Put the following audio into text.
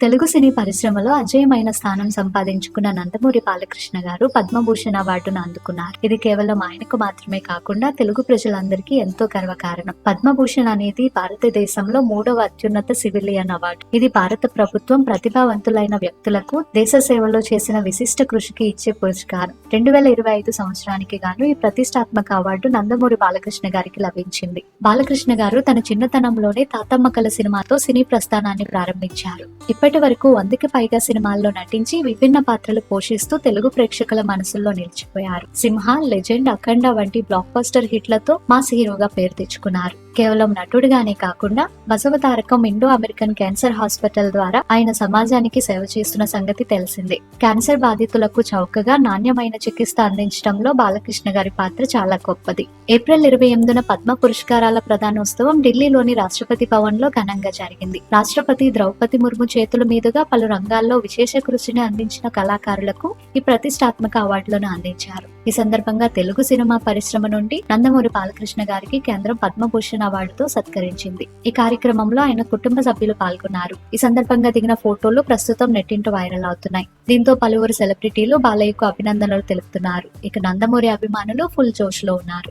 తెలుగు సినీ పరిశ్రమలో అజయమైన స్థానం సంపాదించుకున్న నందమూరి బాలకృష్ణ గారు పద్మభూషణ్ అవార్డును అందుకున్నారు. ఇది కేవలం ఆయనకు మాత్రమే కాకుండా తెలుగు ప్రజలందరికీ ఎంతో గర్వకారణం. పద్మభూషణ్ అనేది భారతదేశంలో మూడవ అత్యున్నత సివిలియన్ అవార్డు. ఇది భారత ప్రభుత్వం ప్రతిభావంతులైన వ్యక్తులకు దేశ సేవలో చేసిన విశిష్ట కృషికి ఇచ్చే పురస్కారం. రెండు వేల ఇరవై ఐదు సంవత్సరానికి గాను ఈ ప్రతిష్టాత్మక అవార్డు నందమూరి బాలకృష్ణ గారికి లభించింది. బాలకృష్ణ గారు తన చిన్నతనంలోనే తాతమ్మ కల సినిమాతో సినీ ప్రస్థానాన్ని ప్రారంభించారు. ఇప్పటి ఇప్పటి వరకు వందకి పైగా సినిమాల్లో నటించి విభిన్న పాత్రలు పోషిస్తూ తెలుగు ప్రేక్షకుల మనసుల్లో నిలిచిపోయారు. సింహ లెజెండ్ అఖండ వంటి బ్లాక్ బస్టర్ హిట్లతో మాస్ హీరోగా పేరు తెచ్చుకున్నారు. కేవలం నటుడిగానే కాకుండా Basavatarakam Indo American cancer hospital ద్వారా ఆయన సమాజానికి సేవ చేస్తున్న సంగతి తెలిసిందే. క్యాన్సర్ బాధితులకు చౌకగా నాణ్యమైన చికిత్స అందించడంలో బాలకృష్ణ గారి పాత్ర చాలా గొప్పది. ఏప్రిల్ ఇరవై ఎనిమిదిన పద్మ పురస్కారాల ప్రధానోత్సవం ఢిల్లీలోని రాష్ట్రపతి భవన్లో ఘనంగా జరిగింది. రాష్ట్రపతి ద్రౌపది ముర్ము చేతుల మీదుగా పలు రంగాల్లో విశేష కృషిని అందించిన కళాకారులకు ఈ ప్రతిష్టాత్మక అవార్డులను అందించారు. ఈ సందర్భంగా తెలుగు సినిమా పరిశ్రమ నుండి నందమూరి బాలకృష్ణ గారికి కేంద్రం పద్మభూషణ అవార్డుతో సత్కరించింది. ఈ కార్యక్రమంలో ఆయన కుటుంబ సభ్యులు పాల్గొన్నారు. ఈ సందర్భంగా దిగిన ఫోటోలు ప్రస్తుతం నెట్టింట వైరల్ అవుతున్నాయి. దీంతో పలువురు సెలబ్రిటీలు బాలయ్యకు అభినందనలు తెలుపుతున్నారు. ఇక నందమూరి అభిమానులు ఫుల్ జోష్లో ఉన్నారు.